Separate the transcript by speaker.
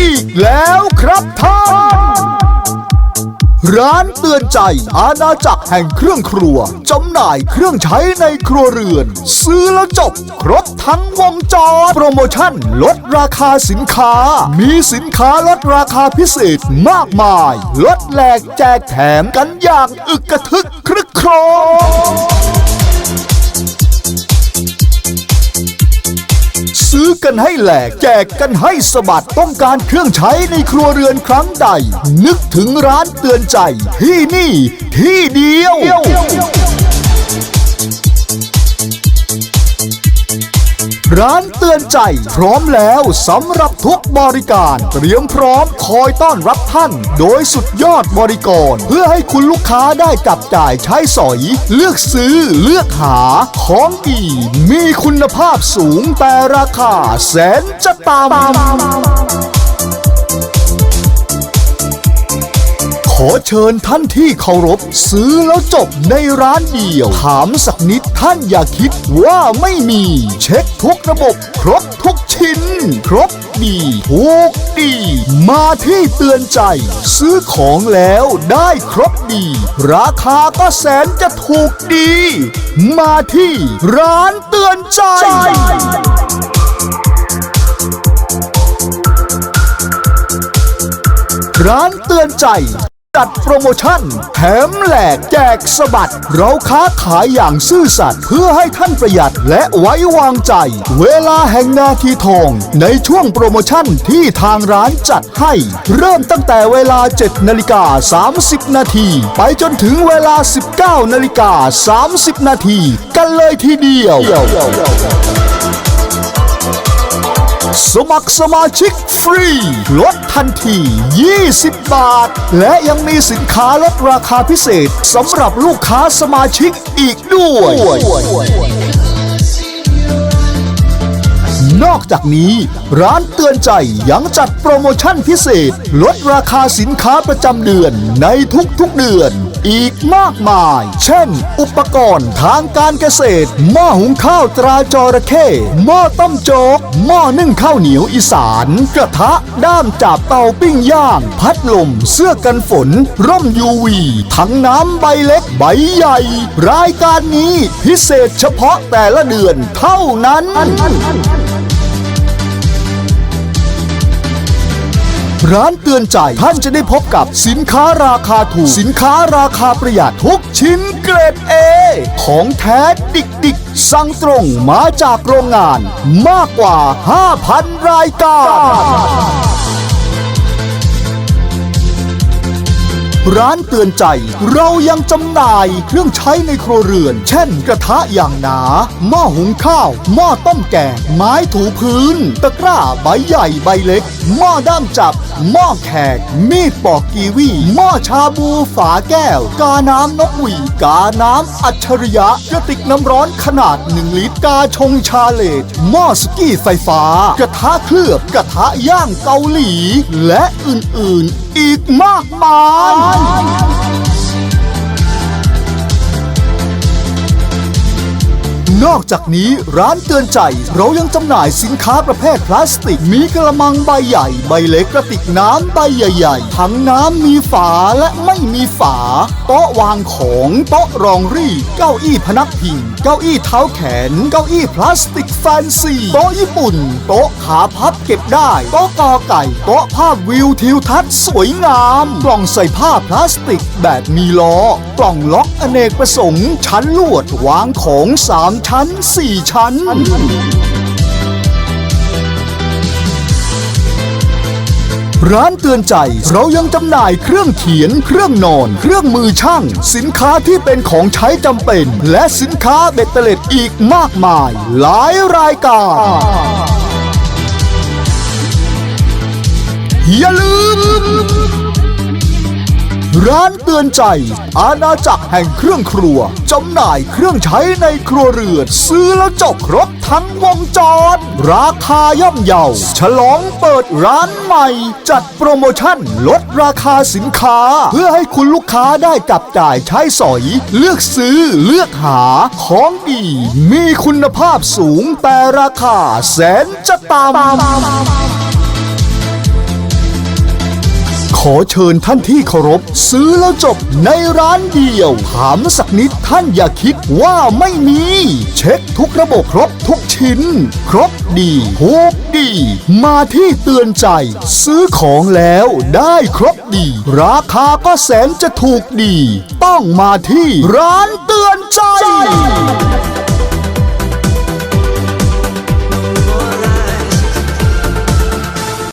Speaker 1: อีกแล้วครับท่านร้านเตือนใจอาณาจักรแห่งเครื่องครัวจำหน่ายเครื่องใช้ในครัวเรือน ซื้อแล้วจบ ครบทั้งวงจรโปรโมชั่น ลดราคาสินค้า มีสินค้าลดราคาพิเศษมากมาย ลดแหลกแจกแถมกันอย่างอึกกระทึกครึกโครม กันให้แหลก แจกกันให้สะบัดต้องการเครื่องใช้ในครัวเรือนครั้งใด นึกถึงร้านเตือนใจที่นี่ที่เดียว ร้านเตือนใจ พร้อมแล้วสำหรับทุกบริการ เตรียมพร้อมคอยต้อนรับท่าน โดยสุดยอดบริกร เพื่อให้คุณลูกค้าได้จับจ่ายใช้สอย เลือกซื้อเลือกหาของดี มีคุณภาพสูงแต่ราคาแสนจะต่ำ อเชิญท่านที่เคารพ ซื้อแล้วจบในร้านเดียว ถามสักนิดท่านอย่าคิดว่าไม่มี เช็คทุกระบบ ครบทุกชิ้น ครบดีทุกดี มาที่เตือนใจ ซื้อของแล้วได้ครบดี ราคาก็แสนจะถูกดี มาที่ร้านเตือนใจร้านเตือนใจ จัดโปรโมชั่น แถมแหลกแจกสบัด เราค้าขายอย่างซื่อสัตย์เพื่อให้ท่านประหยัดและไว้วางใจ เวลาแห่งนาทีทอง ในช่วงโปรโมชั่นที่ทางร้านจัดให้ เริ่มตั้งแต่เวลา 7 นาฬิกา 30 นาที ไปจนถึงเวลา 19 นาฬิกา 30 นาที กันเลยทีเดียว สมัครสมาชิกฟรี ลดทันที 20 บาท และยังมีสินค้าลดราคาพิเศษสำหรับลูกค้าสมาชิกอีกด้วยนอกจากนี้ร้านเตือนใจยังจัดโปรโมชั่นพิเศษ ลดราคาสินค้าประจำเดือนในทุกๆเดือน อีกมากมาย เช่น อุปกรณ์ทางการเกษตร หม้อหุงข้าวตราจระเข้ หม้อต้มโจ๊ก หม้อนึ่งข้าวเหนียวอีสาน กระทะ ด้ามจับเตาปิ้งย่าง พัดลม เสื้อกันฝน ร่มยูวี ถังน้ำใบเล็กใบใหญ่ รายการนี้พิเศษเฉพาะแต่ละเดือนเท่านั้น ร้านเตือนใจ ท่านจะได้พบกับสินค้าราคาถูก สินค้าราคาประหยัดทุกชิ้นเกรดเอของแท้ดิกดิกสั่งตรงมาจากโรงงาน มากกว่า 5,000 รายการ ร้านเตือนใจ เรายังจำหน่ายเครื่องใช้ในครัวเรือน เช่น กระทะอย่างหนา หม้อหุงข้าว หม้อต้มแกงไม้ถูพื้น ตะกร้าใบใหญ่ใบเล็ก หม้อด้ามจับ หม้อแขก มีดปอกกีวี หม้อชาบูฝาแก้ว กาน้ำนกหวีกาน้ำอัจฉริยะกระติกน้ำร้อนขนาด1ลิตรกาชงชาเลตหม้อสกี้ไฟฟ้า กระทะเคลือบกระทะย่างเกาหลี และอื่นๆอีกมากมาย นอกจากนี้ร้านเตือนใจเรายังจำหน่ายสินค้าประเภทพลาสติก มีกระมังใบใหญ่ ใบเล็กกระติกน้ำใบใหญ่ๆ ถังน้ำมีฝาและไม่มีฝา โต๊ะวางของโต๊ะรองรี่ เก้าอี้พนักพิง เก้าอี้เท้าแขน เก้าอี้พลาสติกแฟนซี โต๊ะญี่ปุ่น โต๊ะขาพับเก็บได้ โต๊ะกอไก่ โต๊ะภาพวิวทิวทัศน์สวยงาม กล่องใส่ผ้าพลาสติกแบบมีล้อ กล่องล็อกอเนกประสงค์ ชั้นลวดวางของสามชั้นสี่ชั้น ร้านเตือนใจเรายังจำหน่ายเครื่องเขียน เครื่องนอน เครื่องมือช่าง สินค้าที่เป็นของใช้จำเป็น และสินค้าเบ็ดเตล็ดอีกมากมาย หลายรายการอย่าลืม ร้านเตือนใจ อาณาจักรแห่งเครื่องครัว จำหน่ายเครื่องใช้ในครัวเรือนซื้อแล้วจบครบทั้งวงจร ราคาย่อมเยา ฉลองเปิดร้านใหม่ จัดโปรโมชั่นลดราคาสินค้า เพื่อให้คุณลูกค้าได้จับจ่ายใช้สอย เลือกซื้อเลือกหาของดี มีคุณภาพสูงแต่ราคาแสนจะตาม ขอเชิญท่านที่เคารพ ซื้อแล้วจบในร้านเดียว ถามสักนิดท่านอย่าคิดว่าไม่มี เช็คทุกระบบครบทุกชิ้น ครบดีถูกดี มาที่เตือนใจ ซื้อของแล้วได้ครบดี ราคาก็แสนจะถูกดี ต้องมาที่ร้านเตือนใจ